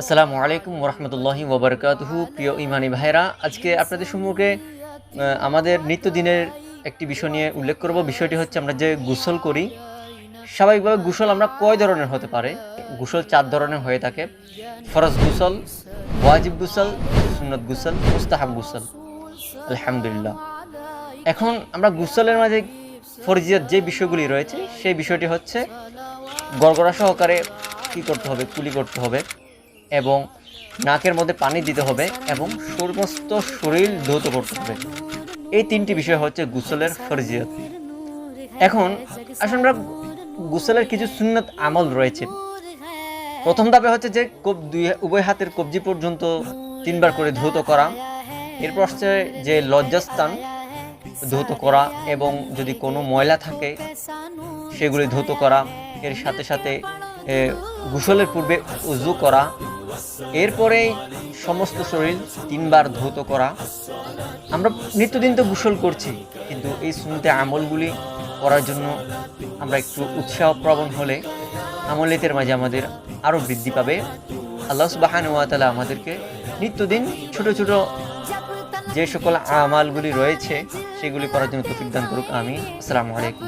আসসালামু আলাইকুম ওরহমতুল্লাহি ওবরকাতহু, প্রিয় ইমানি ভাইরা আজকে আপনাদের সম্মুখে আমাদের নিত্যদিনের একটি বিষয় নিয়ে উল্লেখ করব। বিষয়টি হচ্ছে আমরা যে গোসল করি, স্বাভাবিকভাবে গোসল আমরা কয় ধরনের হতে পারে? গোসল চার ধরনের হয়ে থাকে। ফরজ গোসল, ওয়াজিব গোসল, সুন্নত গোসল, মুস্তাহাব গোসল। আলহামদুলিল্লাহ। এখন আমরা গোসলের মাঝে ফরজিয়াত যে বিষয়গুলি রয়েছে, সেই বিষয়টি হচ্ছে গড়গড়া সহকারে কী করতে হবে, কুলি করতে হবে। এবং নাকের মধ্যে পানি দিতে হবে এবং সমস্ত শরীর ধৌত করতে হবে। এই তিনটি বিষয় হচ্ছে গুসলের ফরজিয়ত। এখন আসলে আমরা গুসলের কিছু সুন্নত আমল রয়েছে। প্রথম ধাপে হচ্ছে যে কব দুই উভয় হাতের কবজি পর্যন্ত তিনবার করে ধৌত করা। এরপর হচ্ছে যে লজ্জাস্থান ধৌত করা এবং যদি কোনো ময়লা থাকে, সেগুলি ধৌত করা। এর সাথে সাথে গোসলের পূর্বে উজু করা। এরপরেই সমস্ত শরীর তিনবার ধৌত করা। আমরা নিত্যদিন তো গোসল করছি, কিন্তু এই সুন্নতে আমলগুলি করার জন্য আমরা একটু উৎসাহ প্রবণ হলে আমলিতের মাঝে আমাদের আরও বৃদ্ধি পাবে। আল্লাহ সুবাহান ওয়াতালা আমাদেরকে নিত্যদিন ছোট ছোট যে সকল আমালগুলি রয়েছে, সেগুলি করার জন্য তৌফিক দান করুক আমি আসসালামু আলাইকুম।